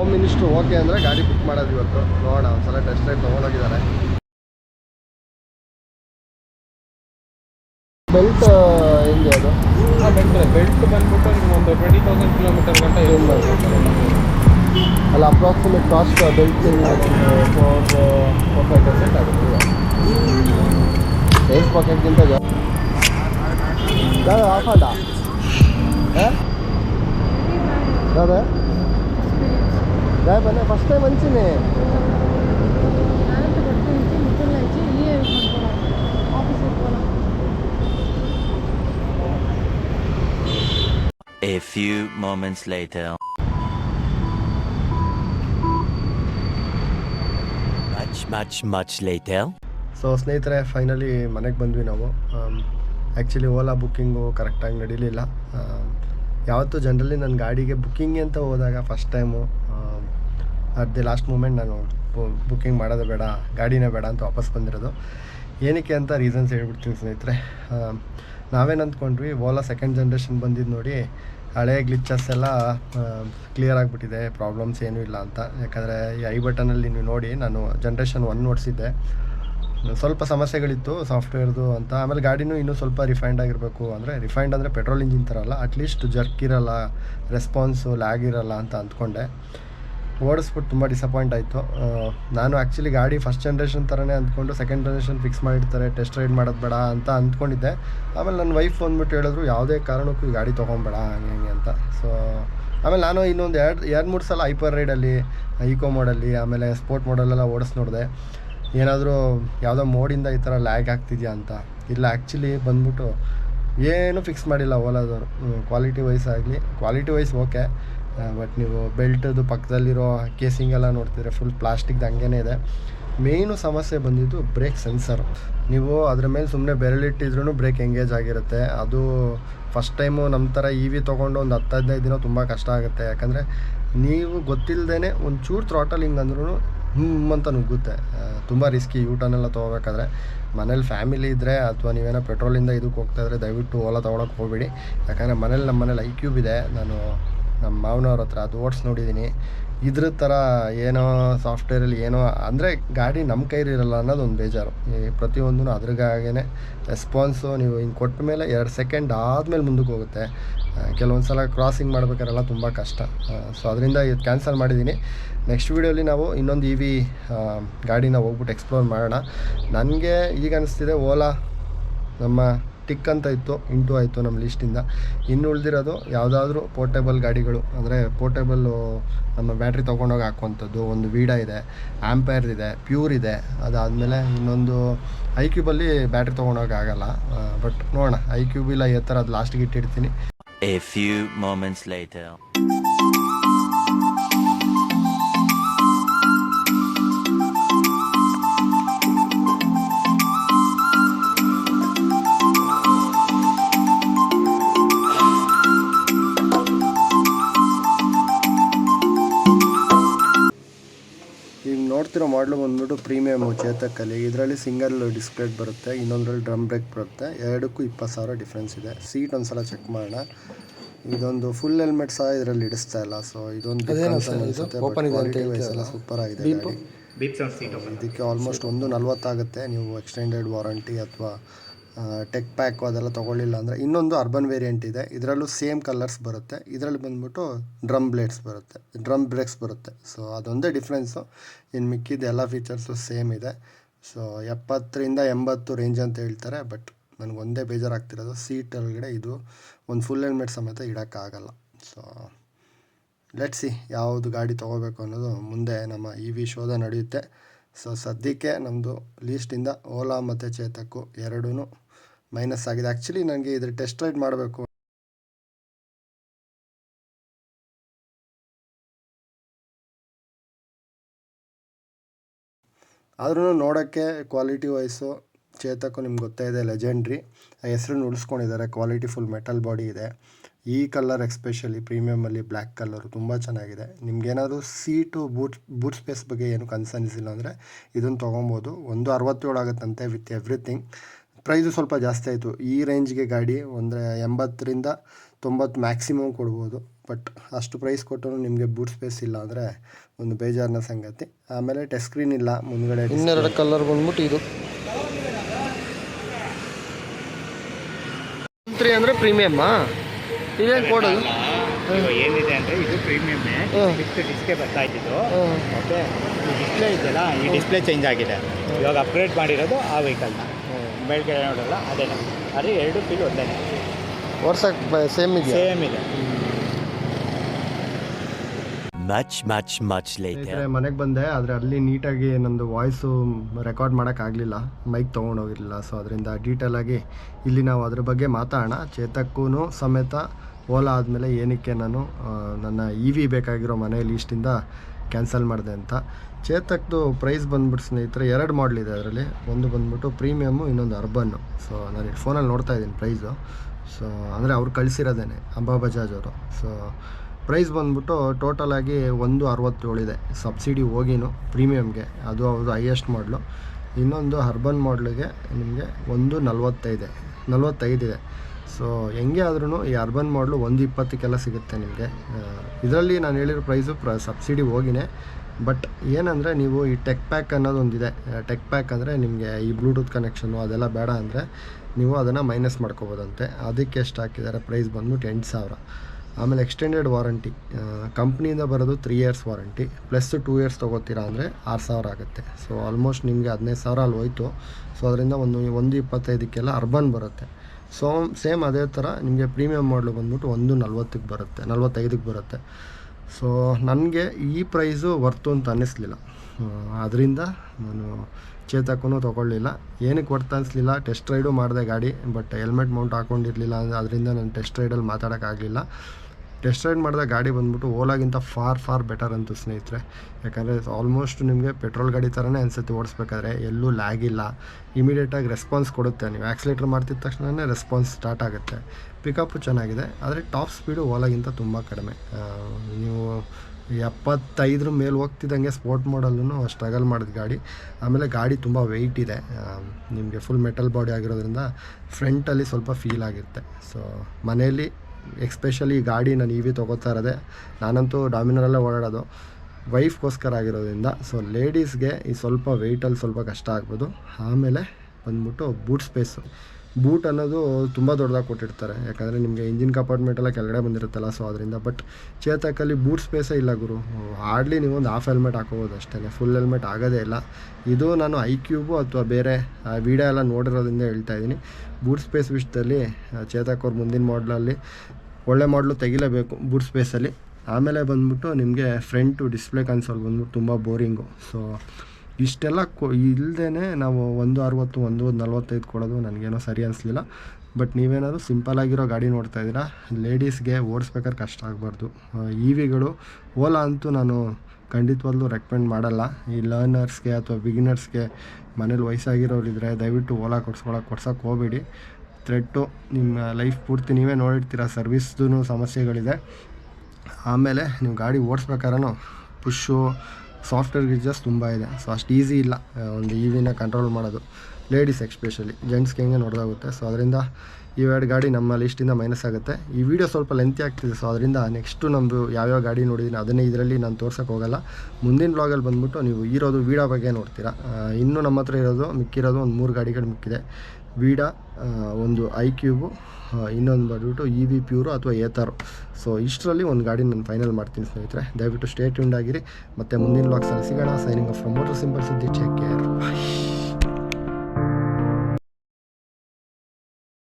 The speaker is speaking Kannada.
ಹೋಮ್ ಮಿನಿಸ್ಟ್ರು ಓಕೆ ಅಂದರೆ ಗಾಡಿ ಬುಕ್ ಮಾಡೋದು ಇವತ್ತು. ನೋಡೋಣ ಒಂದ್ಸಲ ಟೆಸ್ಟ್ ರೈಡ್ ತೊಗೊಂಡೋಗಿದ್ದಾರೆ. ಬೆಲ್ಟ್ ಹೆಂಗೆ ಅದು? ಬೆಲ್ಟ್ ಬೆಲ್ಟ್ ಬಂದ್ಬಿಟ್ಟು ನಿಮ್ಗೆ ಒಂದು ಟ್ವೆಂಟಿ ತೌಸಂಡ್ ಕಿಲೋಮೀಟರ್ ಗಂಟ ಯೂಸ್ ಮಾಡಬೇಕು ಅಲ್ಲ approximate cost belt four four five percent ಆಗುತ್ತೆ ಫೇಸ್ ಪಾಕೆಟ್ಗಿಂತ ಜಾಸ್ತಿ. ಆಫ್ ಆಡ അതെ ಗಾಯಬಲ್ಲ ಫಸ್ಟ್ ಟೈಮ್ ಹಂಚಿನಿ A few moments later. Much, much, much later. So ಸ್ನೇಹಿತರೆ ಫೈನಲಿ ಮನೆಗೆ ಬಂದ್ವಿ ನಾವು ಆ್ಯಕ್ಚುಲಿ ಓಲಾ ಬುಕ್ಕಿಂಗು ಕರೆಕ್ಟಾಗಿ ನಡೀಲಿಲ್ಲ ಯಾವತ್ತೂ ಜನರಲಿ ನನ್ನ ಗಾಡಿಗೆ ಬುಕ್ಕಿಂಗ್ ಅಂತ ಹೋದಾಗ first time at the last moment ನಾನು ಬುಕ್ಕಿಂಗ್ ಮಾಡೋದು ಬೇಡ, ಗಾಡಿನೇ ಬೇಡ ಅಂತ ವಾಪಸ್ ಬಂದಿರೋದು. ಏನಕ್ಕೆ ಅಂತ ರೀಸನ್ಸ್ ಹೇಳ್ಬಿಡ್ತೀನಿ ಸ್ನೇಹಿತರೆ. ನಾವೇನು ಅಂದ್ಕೊಂಡ್ವಿ ಓಲಾ ಸೆಕೆಂಡ್ ಜನ್ರೇಷನ್ ಬಂದಿದ್ದು ನೋಡಿ ಹಳೆ ಗ್ಲಿಚಸ್ ಎಲ್ಲ ಕ್ಲಿಯರ್ ಆಗಿಬಿಟ್ಟಿದೆ ಪ್ರಾಬ್ಲಮ್ಸ್ ಏನೂ ಇಲ್ಲ ಅಂತ. ಯಾಕಂದರೆ ಈ ಐ ಬಟನಲ್ಲಿ ನೀವು ನೋಡಿ, ನಾನು ಜನ್ರೇಷನ್ ಒನ್ ಓಡಿಸಿದ್ದೆ. ಸ್ವಲ್ಪ ಸಮಸ್ಯೆಗಳಿತ್ತು ಸಾಫ್ಟ್ವೇರ್ದು ಅಂತ. ಆಮೇಲೆ ಗಾಡಿನೂ ಇನ್ನೂ ಸ್ವಲ್ಪ ರಿಫೈಂಡ್ ಆಗಿರಬೇಕು ಅಂದರೆ ರಿಫೈಂಡ್ ಅಂದರೆ ಪೆಟ್ರೋಲ್ ಇಂಜಿನ್ ಥರ ಅಲ್ಲ ಅಟ್ಲೀಸ್ಟ್ ಜರ್ಕ್ ಇರಲ್ಲ ರೆಸ್ಪಾನ್ಸು ಲ್ಯಾಗ್ ಇರಲ್ಲ ಅಂತ ಅಂದ್ಕೊಂಡೆ. ಓಡಿಸ್ಬಿಟ್ಟು ತುಂಬ ಡಿಸಪಾಯಿಂಟ್ ಆಯಿತು. ನಾನು ಆ್ಯಕ್ಚುಲಿ ಗಾಡಿ ಫಸ್ಟ್ ಜನ್ರೇಷನ್ ಥರನೇ ಅಂದ್ಕೊಂಡು ಸೆಕೆಂಡ್ ಜನ್ರೇಷನ್ ಫಿಕ್ಸ್ ಮಾಡಿರ್ತಾರೆ ಟೆಸ್ಟ್ ರೈಡ್ ಮಾಡೋದು ಬೇಡ ಅಂತ ಅಂದ್ಕೊಂಡಿದ್ದೆ. ಆಮೇಲೆ ನನ್ನ ವೈಫ್ ಬಂದ್ಬಿಟ್ಟು ಹೇಳಿದ್ರು, ಯಾವುದೇ ಕಾರಣಕ್ಕೂ ಈ ಗಾಡಿ ತೊಗೊಂಬೇಡ, ಹಂಗೆ ಹಂಗೆ ಅಂತ. ಸೊ ಆಮೇಲೆ ನಾನು ಇನ್ನೊಂದು ಎರಡು ಎರಡು ಮೂರು ಸಲ ಹೈಪರ್ ರೈಡಲ್ಲಿ ಈಕೋ ಮೋಡಲ್ಲಿ ಆಮೇಲೆ ಸ್ಪೋರ್ಟ್ ಮಾಡಲ್ಲೆಲ್ಲ ಓಡಿಸ್ ನೋಡಿದೆ ಏನಾದರೂ ಯಾವುದೋ ಮೋಡಿಂದ ಈ ಥರ ಲ್ಯಾಗ್ ಆಗ್ತಿದೆಯಾ ಅಂತ. ಇಲ್ಲ ಆ್ಯಕ್ಚುಲಿ ಬಂದ್ಬಿಟ್ಟು ಏನು ಫಿಕ್ಸ್ ಮಾಡಿಲ್ಲ ಓಲಾದವರು ಕ್ವಾಲಿಟಿ ವೈಸ್ ಆಗಲಿ ಕ್ವಾಲಿಟಿ ವೈಸ್ ಓಕೆ ಬಟ್ ನೀವು ಬೆಲ್ಟದು ಪಕ್ಕದಲ್ಲಿರೋ ಕೇಸಿಂಗ್ ಎಲ್ಲ ನೋಡ್ತಿದ್ರೆ ಫುಲ್ ಪ್ಲಾಸ್ಟಿಕ್ದು ಹಂಗೇ ಇದೆ. ಮೇಯ್ನು ಸಮಸ್ಯೆ ಬಂದಿದ್ದು ಬ್ರೇಕ್ ಸೆನ್ಸರ್ ನೀವು ಅದ್ರ ಮೇಲೆ ಸುಮ್ಮನೆ ಬೆರಳಿಟ್ಟಿದ್ರೂ ಬ್ರೇಕ್ ಎಂಗೇಜ್ ಆಗಿರುತ್ತೆ. ಅದು ಫಸ್ಟ್ ಟೈಮು ನಮ್ಮ ಥರ ಇ ವಿ ತೊಗೊಂಡು ಒಂದು ಹತ್ತು ಹದಿನೈದು ದಿನ ತುಂಬ ಕಷ್ಟ ಆಗುತ್ತೆ. ಯಾಕಂದರೆ ನೀವು ಗೊತ್ತಿಲ್ಲದೇ ಒಂದು ಚೂರು ಥ್ರಾಟಲ್ ಹಿಂಗೆ ಅಂದ್ರೂ ಹ್ಮ್ ಅಂತ ನುಗ್ಗುತ್ತೆ. ತುಂಬ ರಿಸ್ಕಿ ಯೂಟರ್ನ್ ಎಲ್ಲ ತೊಗೋಬೇಕಾದ್ರೆ. ಮನೇಲಿ ಫ್ಯಾಮಿಲಿ ಇದ್ದರೆ ಅಥವಾ ನೀವೇನೋ ಪೆಟ್ರೋಲಿಂದ ಇದಕ್ಕೆ ಹೋಗ್ತಾ ಇದ್ರೆ ದಯವಿಟ್ಟು ಓಲಾ ತೊಗೊಳಕ್ಕೆ ಹೋಗಬೇಡಿ. ಯಾಕಂದರೆ ಮನೇಲಿ ನಮ್ಮ ಮನೇಲಿ ಐ ಕ್ಯೂಬ್ ಇದೆ. ನಾನು ನಮ್ಮ ಮಾವನವ್ರ ಹತ್ರ ಅದು ಓಡಿಸ್ ನೋಡಿದ್ದೀನಿ. ಇದ್ರ ಥರ ಏನೋ ಸಾಫ್ಟ್ವೇರಲ್ಲಿ ಏನೋ, ಅಂದರೆ ಗಾಡಿ ನಮ್ಮ ಕೈಲಿರಲ್ಲ ಅನ್ನೋದು ಒಂದು ಬೇಜಾರು. ಈ ಪ್ರತಿಯೊಂದೂ ಅದ್ರಾಗೇ ರೆಸ್ಪಾನ್ಸು ನೀವು ಹಿಂಗೆ ಕೊಟ್ಟ ಮೇಲೆ ಎರಡು ಸೆಕೆಂಡ್ ಆದಮೇಲೆ ಮುಂದಕ್ಕೆ ಹೋಗುತ್ತೆ. ಕೆಲವೊಂದು ಸಲ ಕ್ರಾಸಿಂಗ್ ಮಾಡ್ಬೇಕಾರೆಲ್ಲ ತುಂಬ ಕಷ್ಟ. ಸೊ ಅದರಿಂದ ಇದು ಕ್ಯಾನ್ಸಲ್ ಮಾಡಿದ್ದೀನಿ. ನೆಕ್ಸ್ಟ್ ವೀಡಿಯೋಲಿ ನಾವು ಇನ್ನೊಂದು ಇ ವಿ ಗಾಡಿನ ಹೋಗ್ಬಿಟ್ಟು ಎಕ್ಸ್ಪ್ಲೋರ್ ಮಾಡೋಣ. ನನಗೆ ಈಗ ಅನಿಸ್ತಿದೆ, ಓಲಾ ನಮ್ಮ ಟಿಕ್ ಅಂತ ಇತ್ತು, ಇಂಟು ಆಯಿತು ನಮ್ಮ ಲಿಸ್ಟಿಂದ ಇನ್ನು ಉಳಿದಿರೋದು ಯಾವುದಾದ್ರೂ ಪೋರ್ಟೇಬಲ್ ಗಾಡಿಗಳು, ಅಂದರೆ ಪೋರ್ಟೇಬಲ್ಲು ನಮ್ಮ ಬ್ಯಾಟ್ರಿ ತೊಗೊಂಡೋಗಿ ಹಾಕುವಂಥದ್ದು. ಒಂದು ವೀಡಾ ಇದೆ ಆ್ಯಂಪೈರ್ ಇದೆ ಪ್ಯೂರ್ ಇದೆ. ಅದಾದಮೇಲೆ ಇನ್ನೊಂದು ಐ ಕ್ಯೂಬಲ್ಲಿ ಬ್ಯಾಟ್ರಿ ತೊಗೊಂಡೋಗಿ ಆಗಲ್ಲ. ಬಟ್ ನೋಡೋಣ ಐ ಕ್ಯೂಬ್ ಇಲ್ಲ ಈ ಥರ ಅದು ಲಾಸ್ಟಿಗೆ ಇಟ್ಟಿರ್ತೀನಿ. A few moments later. ಮಾಡಲು ಬಂದ್ಬಿಟ್ಟು ಪ್ರೀಮಿಯಮ್ ಚೇತಕ್ಕಲ್ಲಿ ಇದರಲ್ಲಿ ಸಿಂಗಲ್ ಡಿಸ್ಪ್ಲೇ ಬರುತ್ತೆ ಇನ್ನೊಂದರಲ್ಲಿ ಡ್ರಮ್ ಬ್ರೇಕ್ ಬರುತ್ತೆ. ಎರಡಕ್ಕೂ ಇಪ್ಪತ್ತು ಸಾವಿರ ಡಿಫ್ರೆನ್ಸ್ ಇದೆ. ಸೀಟ್ ಒಂದ್ಸಲ ಚೆಕ್ ಮಾಡೋಣ. ಇದೊಂದು ಫುಲ್ ಹೆಲ್ಮೆಟ್ ಸಹ ಇದರಲ್ಲಿ ಇಡಿಸ್ತಾ ಇಲ್ಲ ಸೊ ಇದೊಂದು ಎಲ್ಲ ಸೂಪರ್ ಆಗಿದೆ ಗಾಡಿ. ಇದಕ್ಕೆ ಆಲ್ಮೋಸ್ಟ್ ಒಂದು ನಲ್ವತ್ತಾಗುತ್ತೆ. ನೀವು ಎಕ್ಸ್ಟೆಂಡೆಡ್ ವಾರಂಟಿ ಅಥವಾ ಟೆಕ್ ಪ್ಯಾಕು ಅದೆಲ್ಲ ತೊಗೊಳ್ಳಿಲ್ಲ ಅಂದರೆ ಇನ್ನೊಂದು ಅರ್ಬನ್ ವೇರಿಯಂಟ್ ಇದೆ. ಇದರಲ್ಲೂ ಸೇಮ್ ಕಲರ್ಸ್ ಬರುತ್ತೆ. ಇದರಲ್ಲಿ ಬಂದ್ಬಿಟ್ಟು ಡ್ರಮ್ ಬ್ಲೇಡ್ಸ್ ಬರುತ್ತೆ. ಡ್ರಮ್ ಬ್ರೇಕ್ಸ್ ಬರುತ್ತೆ. ಸೊ ಅದೊಂದೇ ಡಿಫ್ರೆನ್ಸು ಇನ್ನು ಮಿಕ್ಕಿದ ಎಲ್ಲ ಫೀಚರ್ಸು ಸೇಮ್ ಇದೆ. ಸೊ ಎಪ್ಪತ್ತರಿಂದ ಎಂಬತ್ತು ರೇಂಜ್ ಅಂತ ಹೇಳ್ತಾರೆ. ಬಟ್ ನನಗೆ ಒಂದೇ ಬೇಜಾರಾಗ್ತಿರೋದು ಸೀಟ್ ಒಳಗಡೆ ಇದು ಒಂದು ಫುಲ್ ಹೆಲ್ಮೆಟ್ ಸಮೇತ ಇಡೋಕ್ಕಾಗಲ್ಲ. ಸೊ ಲೆಟ್ಸಿ ಯಾವುದು ಗಾಡಿ ತೊಗೋಬೇಕು ಅನ್ನೋದು ಮುಂದೆ ನಮ್ಮ ಇ ವಿ ಶೋಧ ನಡೆಯುತ್ತೆ. ಸೊ ಸದ್ಯಕ್ಕೆ ನಮ್ಮದು ಲೀಸ್ಟಿಂದ ಓಲಾ ಮತ್ತು ಚೇತಕ್ಕು ಎರಡೂ ಮೈನಸ್ ಆಗಿದೆ. ಆ್ಯಕ್ಚುಲಿ ನನಗೆ ಇದ್ರ ಟೆಸ್ಟ್ ರೈಡ್ ಮಾಡಬೇಕು. ಆದ್ರೂ ನೋಡೋಕ್ಕೆ ಕ್ವಾಲಿಟಿ ವೈಸು ಚೇತಕ್ಕೂ ನಿಮ್ಗೆ ಗೊತ್ತೇ ಇದೆ ಲೆಜೆಂಡ್ರಿ ಆ ಹೆಸರನ್ನು ಉಳಿಸ್ಕೊಂಡಿದ್ದಾರೆ. ಕ್ವಾಲಿಟಿ ಫುಲ್ ಮೆಟಲ್ ಬಾಡಿ ಇದೆ. ಈ ಕಲರ್ ಎಕ್ಸ್ಪೆಷಲಿ ಪ್ರೀಮಿಯಮಲ್ಲಿ ಬ್ಲ್ಯಾಕ್ ಕಲರು ತುಂಬ ಚೆನ್ನಾಗಿದೆ. ನಿಮ್ಗೇನಾದರೂ ಸೀಟು ಬೂಟ್ ಬೂಟ್ ಸ್ಪೇಸ್ ಬಗ್ಗೆ ಏನು ಕನ್ಸರ್ನ್ಸ್ ಇಲ್ಲ ಅಂದರೆ ಇದನ್ನು ತೊಗೊಬೋದು. ಒಂದು ಅರವತ್ತೇಳು ಆಗುತ್ತಂತೆ ವಿತ್ ಎವ್ರಿಥಿಂಗ್ ಪ್ರೈಸು ಸ್ವಲ್ಪ ಜಾಸ್ತಿ ಆಯಿತು. ಈ ರೇಂಜ್ಗೆ ಗಾಡಿ ಅಂದರೆ ಎಂಬತ್ತರಿಂದ ತೊಂಬತ್ತು ಮ್ಯಾಕ್ಸಿಮಮ್ ಕೊಡ್ಬೋದು. ಬಟ್ ಅಷ್ಟು ಪ್ರೈಸ್ ಕೊಟ್ಟರು ನಿಮಗೆ ಬೂಟ್ ಸ್ಪೇಸ್ ಇಲ್ಲ ಅಂದರೆ ಒಂದು ಬೇಜಾರಿನ ಸಂಗತಿ. ಆಮೇಲೆ ಟಚ್ ಸ್ಕ್ರೀನ್ ಇಲ್ಲ ಮುಂದ್ಗಡೆ ಇನ್ನೆರಡು ಕಲರ್ ಬಂದ್ಬಿಟ್ಟು ಇದು. ತ್ರೀ ಅಂದರೆ ಪ್ರೀಮಿಯಮ್ಮಾ ಇದೇನು ಕೊಡೋದು ಏನಿದೆ ಅಂದರೆ ಇದು ಪ್ರೀಮಿಯಮ್ ಡಿಸ್ಪ್ಲೇ ಬರ್ತಾ ಇದ್ದಿದ್ದು. ಓಕೆ ಡಿಸ್ಪ್ಲೇ ಇದೆಯಲ್ಲ ಈ ಡಿಸ್ಪ್ಲೇ ಚೇಂಜ್ ಆಗಿದೆ. ಇವಾಗ ಅಪ್ಗ್ರೇಡ್ ಮಾಡಿರೋದು ಆ ವೆಹಿಕಲ್ನ ಬೆಳಗ್ಗೆ ನೋಡಲ್ಲ ಅದೇ ಆದರೆ ಎರಡು ಫೀಲ್ ಒಂದೇ ವರ್ಷಕ್ಕೆ ಸೇಮ್ ಇದೆ ಸೇಮ್ ಇದೆ. Match match match later. ಸ್ನೇಹಿತರೆ ಮನೆಗೆ ಬಂದೆ ಆದರೆ ಅಲ್ಲಿ ನೀಟಾಗಿ ನಂದು ವಾಯ್ಸು ರೆಕಾರ್ಡ್ ಮಾಡೋಕ್ಕಾಗಲಿಲ್ಲ ಮೈಕ್ ತೊಗೊಂಡೋಗಿರಲಿಲ್ಲ ಸೊ ಅದರಿಂದ ಡೀಟೇಲಾಗಿ ಇಲ್ಲಿ ನಾವು ಅದ್ರ ಬಗ್ಗೆ ಮಾತಾಡೋಣ. ಚೇತಕ್ಕೂ ಸಮೇತ ಓಲಾ ಆದಮೇಲೆ ಏನಕ್ಕೆ ನಾನು ಆ, ನನ್ನ ಇ ವಿ ಬೇಕಾಗಿರೋ ಮನೆ ಲೀಸ್ಟಿಂದ ಕ್ಯಾನ್ಸಲ್ ಮಾಡಿದೆ ಅಂತ. ಚೇತಕ್ದು ಪ್ರೈಸ್ ಬಂದ್ಬಿಟ್ಟು ಸ್ನೇಹಿತರೆ, ಎರಡು ಮಾಡಲ್ ಇದೆ ಅದರಲ್ಲಿ. ಒಂದು ಬಂದ್ಬಿಟ್ಟು ಪ್ರೀಮಿಯಮ್ಮು ಇನ್ನೊಂದು ಅರ್ಬನ್ನು ಸೊ ನಾನು ಫೋನಲ್ಲಿ ನೋಡ್ತಾ ಇದ್ದೀನಿ ಪ್ರೈಸು ಸೊ ಅಂದರೆ ಅವ್ರು ಕಳಿಸಿರೋದೇನೆ, ಅಂಬಾ ಬಜಾಜ್ ಅವರು. ಸೊ ಪ್ರೈಸ್ ಬಂದ್ಬಿಟ್ಟು ಆಗಿ ಒಂದು ಅರವತ್ತೇಳು ಇದೆ. ಸಬ್ಸಿಡಿ ಹೋಗಿನು ಪ್ರೀಮಿಯಮ್ಗೆ ಅದು ಅವ್ರದ್ದು ಹೈಯೆಸ್ಟ್ ಮಾಡಲು ಇನ್ನೊಂದು ಅರ್ಬನ್ ಮಾಡಲಿಗೆ ನಿಮಗೆ ಒಂದು ನಲ್ವತ್ತೈದೆ ನಲ್ವತ್ತೈದಿದೆ ಸೊ ಹೆಂಗೆ ಆದ್ರೂ ಈ ಅರ್ಬನ್ ಮಾಡಲು ಒಂದು ಇಪ್ಪತ್ತಕ್ಕೆಲ್ಲ ಸಿಗುತ್ತೆ ನಿಮಗೆ. ಇದರಲ್ಲಿ ನಾನು ಹೇಳಿರೋ ಪ್ರೈಸು ಪ್ರ ಸಬ್ಸಿಡಿ ಹೋಗಿನೇ. ಬಟ್ ಏನಂದರೆ ನೀವು ಈ ಟೆಕ್ ಪ್ಯಾಕ್ ಅನ್ನೋದೊಂದಿದೆ. ಟೆಕ್ ಪ್ಯಾಕ್ ಅಂದರೆ ನಿಮಗೆ ಈ ಬ್ಲೂಟೂತ್ ಕನೆಕ್ಷನ್ನು ಅದೆಲ್ಲ ಬೇಡ ಅಂದರೆ ನೀವು ಅದನ್ನು ಮೈನಸ್ ಮಾಡ್ಕೋಬೋದಂತೆ. ಅದಕ್ಕೆ ಎಷ್ಟು ಹಾಕಿದ್ದಾರೆ? ಪ್ರೈಸ್ ಬಂದ್ಬಿಟ್ಟು ಎಂಟು ಸಾವಿರ. ಆಮೇಲೆ ಎಕ್ಸ್ಟೆಂಡೆಡ್ ವಾರಂಟಿ ಕಂಪ್ನಿಯಿಂದ ಬರೋದು three years warranty plus two years ತೊಗೋತೀರಾ ಅಂದರೆ ಆರು ಸಾವಿರ ಆಗುತ್ತೆ. ಸೊ ಆಲ್ಮೋಸ್ಟ್ ನಿಮಗೆ ಹದಿನೈದು ಸಾವಿರ ಅಲ್ಲಿ ಹೋಯ್ತು. ಸೊ ಅದರಿಂದ ಒಂದು ಒಂದು ಇಪ್ಪತ್ತೈದಕ್ಕೆಲ್ಲ ಅರ್ಬನ್ ಬರುತ್ತೆ. ಸೊ ಸೇಮ್ ಅದೇ ಥರ ನಿಮಗೆ ಪ್ರೀಮಿಯಮ್ ಮಾಡಲು ಬಂದ್ಬಿಟ್ಟು ಒಂದು ನಲ್ವತ್ತಕ್ಕೆ ಬರುತ್ತೆ, ನಲ್ವತ್ತೈದಕ್ಕೆ ಬರುತ್ತೆ. ಸೊ ನನಗೆ ಈ ಪ್ರೈಸು ವರ್ತು ಅಂತ ಅನ್ನಿಸ್ಲಿಲ್ಲ. ಅದರಿಂದ ನಾನು ಚೇತಕ್ಕೂ ತೊಗೊಳ್ಳಿಲ್ಲ. ಏನಕ್ಕೆ ವರ್ತ ಅನಿಸ್ಲಿಲ್ಲ ಟೆಸ್ಟ್ ರೈಡು ಮಾಡಿದೆ ಗಾಡಿ ಬಟ್ ಹೆಲ್ಮೆಟ್ ಮೌಂಟ್ ಹಾಕೊಂಡಿರಲಿಲ್ಲ ಅಂದರೆ ಅದರಿಂದ ನಾನು ಟೆಸ್ಟ್ ರೈಡಲ್ಲಿ ಮಾತಾಡೋಕ್ಕಾಗಲಿಲ್ಲ. ಟೆಸ್ಟ್ ರೈಡ್ ಮಾಡಿದ ಗಾಡಿ ಬಂದ್ಬಿಟ್ಟು ಓಲಾಗಿಂತ ಫಾರ್ ಫಾರ್ ಬೆಟರ್ ಅಂತ ಸ್ನೇಹಿತರೆ. ಯಾಕಂದರೆ ಆಲ್ಮೋಸ್ಟ್ ನಿಮಗೆ ಪೆಟ್ರೋಲ್ ಗಾಡಿ ಥರನೇ ಅನಿಸುತ್ತೆ ಓಡಿಸ್ಬೇಕಾದ್ರೆ. ಎಲ್ಲೂ ಲ್ಯಾಗ್ ಇಲ್ಲ. ಇಮಿಡಿಯೇಟಾಗಿ ರೆಸ್ಪಾನ್ಸ್ ಕೊಡುತ್ತೆ. ನೀವು ಆಕ್ಸಿಲೇಟರ್ ಮಾಡ್ತಿದ್ದ ತಕ್ಷಣವೇ ರೆಸ್ಪಾನ್ಸ್ ಸ್ಟಾರ್ಟ್ ಆಗುತ್ತೆ. ಪಿಕಪ್ಪು ಚೆನ್ನಾಗಿದೆ, ಆದರೆ ಟಾಪ್ ಸ್ಪೀಡು ಓಲಾಗಿಂತ ತುಂಬ ಕಡಿಮೆ. ನೀವು ಎಪ್ಪತ್ತೈದ್ರ ಮೇಲೆ ಹೋಗ್ತಿದ್ದಂಗೆ ಸ್ಪೋರ್ಟ್ ಮಾಡಲ್ಲೂ ಸ್ಟ್ರಗಲ್ ಮಾಡಿದ ಗಾಡಿ. ಆಮೇಲೆ ಗಾಡಿ ತುಂಬ ವೆಯ್ಟ್ ಇದೆ. ನಿಮಗೆ ಫುಲ್ ಮೆಟಲ್ ಬಾಡಿ ಆಗಿರೋದ್ರಿಂದ ಫ್ರಂಟಲ್ಲಿ ಸ್ವಲ್ಪ ಫೀಲ್ ಆಗಿರುತ್ತೆ. ಸೊ ಮನೆಯಲ್ಲಿ ಎಕ್ಸ್ಪೆಷಲಿ ಗಾಡಿ ನಾನು ಇ ವಿ ತೊಗೋತಾ ಇರೋದೆ. ನಾನಂತೂ ಡಾಮಿನರಲ್ಲೇ ಓಡಾಡೋದು. ವೈಫ್ಗೋಸ್ಕರ ಆಗಿರೋದ್ರಿಂದ, ಸೊ ಲೇಡೀಸ್ಗೆ ಈ ಸ್ವಲ್ಪ ವೆಯ್ಟಲ್ಲಿ ಸ್ವಲ್ಪ ಕಷ್ಟ ಆಗ್ಬೋದು. ಆಮೇಲೆ ಬಂದ್ಬಿಟ್ಟು ಬೂಟ್ ಸ್ಪೇಸು ಬೂಟ್ ಅನ್ನೋದು ತುಂಬ ದೊಡ್ಡದಾಗಿ ಕೊಟ್ಟಿರ್ತಾರೆ. ಯಾಕಂದರೆ ನಿಮಗೆ ಇಂಜಿನ್ ಕಂಪಾರ್ಟ್ಮೆಂಟೆಲ್ಲ ಕೆಳಗಡೆ ಬಂದಿರುತ್ತಲ್ಲ ಸೊ ಅದರಿಂದ ಬಟ್ ಚೇತಕಲ್ಲಿ ಬೂಟ್ ಸ್ಪೇಸೇ ಇಲ್ಲ ಗುರು. ಹಾರ್ಡ್ಲಿ ನೀವು ಒಂದು ಹಾಫ್ ಹೆಲ್ಮೆಟ್ ಹಾಕೋಬೋದು ಅಷ್ಟೇ ಫುಲ್ ಹೆಲ್ಮೆಟ್ ಆಗೋದೇ ಇಲ್ಲ. ಇದು ನಾನು ಐ ಕ್ಯೂಬು ಅಥವಾ ಬೇರೆ ವೀಡಿಯೋ ಎಲ್ಲ ನೋಡಿರೋದ್ರಿಂದ ಹೇಳ್ತಾ ಇದ್ದೀನಿ. ಬೂಟ್ ಸ್ಪೇಸ್ ವಿಷಯದಲ್ಲಿ ಚೇತಕ್ ಅವ್ರ ಮುಂದಿನ ಮಾಡಲಲ್ಲಿ ಒಳ್ಳೆ ಮಾಡಲು ತೆಗಿಲೇಬೇಕು ಬೂಟ್ ಸ್ಪೇಸಲ್ಲಿ ಆಮೇಲೆ ಬಂದ್ಬಿಟ್ಟು ನಿಮಗೆ ಫ್ರಂಟು ಡಿಸ್ಪ್ಲೇ ಕನ್ಸೋಲ್ ಬಂದ್ಬಿಟ್ಟು ತುಂಬ ಬೋರಿಂಗು ಸೊ ಇಷ್ಟೆಲ್ಲ ಕೊ ಇಲ್ಲದೇ ನಾವು ಒಂದು ಅರವತ್ತು, ಒಂದು ನಲ್ವತ್ತೈದು ಕೊಡೋದು ನನಗೇನೋ ಸರಿ ಅನಿಸ್ಲಿಲ್ಲ. ಬಟ್ ನೀವೇನಾದರೂ ಸಿಂಪಲ್ಲಾಗಿರೋ ಗಾಡಿ ನೋಡ್ತಾ ಇದ್ದೀರಾ? ಲೇಡೀಸ್ಗೆ ಓಡಿಸ್ಬೇಕಾದ್ರೆ ಕಷ್ಟ ಆಗಬಾರ್ದು. ಇ ವಿಗಳು ಓಲಾ ಅಂತೂ ನಾನು ಖಂಡಿತವಾಗ್ಲೂ ರೆಕಮೆಂಡ್ ಮಾಡಲ್ಲ. ಈ ಲರ್ನರ್ಸ್ಗೆ ಅಥವಾ ಬಿಗಿನರ್ಸ್ಗೆ ಮನೇಲಿ ವಯಸ್ಸಾಗಿರೋರಿದ್ರೆ ದಯವಿಟ್ಟು ಓಲಾ ಕೊಡ್ಸ್ಕೊಳಕ್ಕೆ ಕೊಡ್ಸೋಕ್ಕೆ ಹೋಗಬೇಡಿ. ಥ್ರೆಟ್ಟು ನಿಮ್ಮ ಲೈಫ್ ಪೂರ್ತಿ ನೀವೇ ನೋಡಿರ್ತೀರ ಸರ್ವಿಸ್ದು ಸಮಸ್ಯೆಗಳಿದೆ. ಆಮೇಲೆ ನೀವು ಗಾಡಿ ಓಡಿಸ್ಬೇಕಾದ್ರೂ ಪುಷು ಸಾಫ್ಟ್ವೇರ್ ಗಿಜ್ಜಸ್ ತುಂಬ ಇದೆ. ಸೊ ಅಷ್ಟು ಈಸಿ ಇಲ್ಲ. ಒಂದು ಇ ವಿನ ಕಂಟ್ರೋಲ್ ಮಾಡೋದು. ಲೇಡೀಸ್ ಎಕ್ಸ್ಪೆಷಲಿ ಜೆಂಟ್ಸ್ಗೆ ಹೆಂಗೆ ನೋಡೋದಾಗುತ್ತೆ. ಸೊ ಅದರಿಂದ ಇವೆರಡು ಗಾಡಿ ನಮ್ಮ ಲಿಸ್ಟಿಂದ ಮೈನಸ್ ಆಗುತ್ತೆ. ಈ ವಿಡಿಯೋ ಸ್ವಲ್ಪ ಲೆಂತಿ ಆಗ್ತಿದೆ ಸೊ ಅದರಿಂದ ನೆಕ್ಸ್ಟು ನಮ್ಮದು ಯಾವ್ಯಾವ ಗಾಡಿ ನೋಡಿದ್ದೀನಿ ಅದನ್ನೇ ಇದರಲ್ಲಿ ನಾನು ತೋರ್ಸೋಕ್ಕೆ ಹೋಗಲ್ಲ. ಮುಂದಿನ ಬ್ಲಾಗಲ್ಲಿ ಬಂದುಬಿಟ್ಟು ನೀವು ಇರೋದು ವೀಡಾ ಬಗ್ಗೆ ನೋಡ್ತೀರಾ. ಇನ್ನೂ ನಮ್ಮ ಹತ್ರ ಇರೋದು, ಮಿಕ್ಕಿರೋದು ಒಂದು ಮೂರು ಗಾಡಿಗಳು ಮಿಕ್ಕಿದೆ. ವೀಡಾ ಒಂದು ಐ ಕ್ಯೂಬು ಇನ್ನೊಂದು ಬಂದುಬಿಟ್ಟು ಇ ವಿ ಪ್ಯೂರು ಅಥವಾ ಏತಾರು ಸೊ ಇಷ್ಟರಲ್ಲಿ ಒಂದು ಗಾಡಿ ನಾನು ಫೈನಲ್ ಮಾಡ್ತೀನಿ ಸ್ನೇಹಿತರೆ. ದಯವಿಟ್ಟು ಸ್ಟೇ ಟ್ಯೂನ್ಡ್ ಆಗಿರಿ. ಮತ್ತು ಮುಂದಿನ ಬ್ಲಾಗ್ಸಲ್ಲಿ ಸಿಗೋಣ. Signing off from motor simple ಸುದ್ದಿ ಚೆಕ್ ಕೇರ್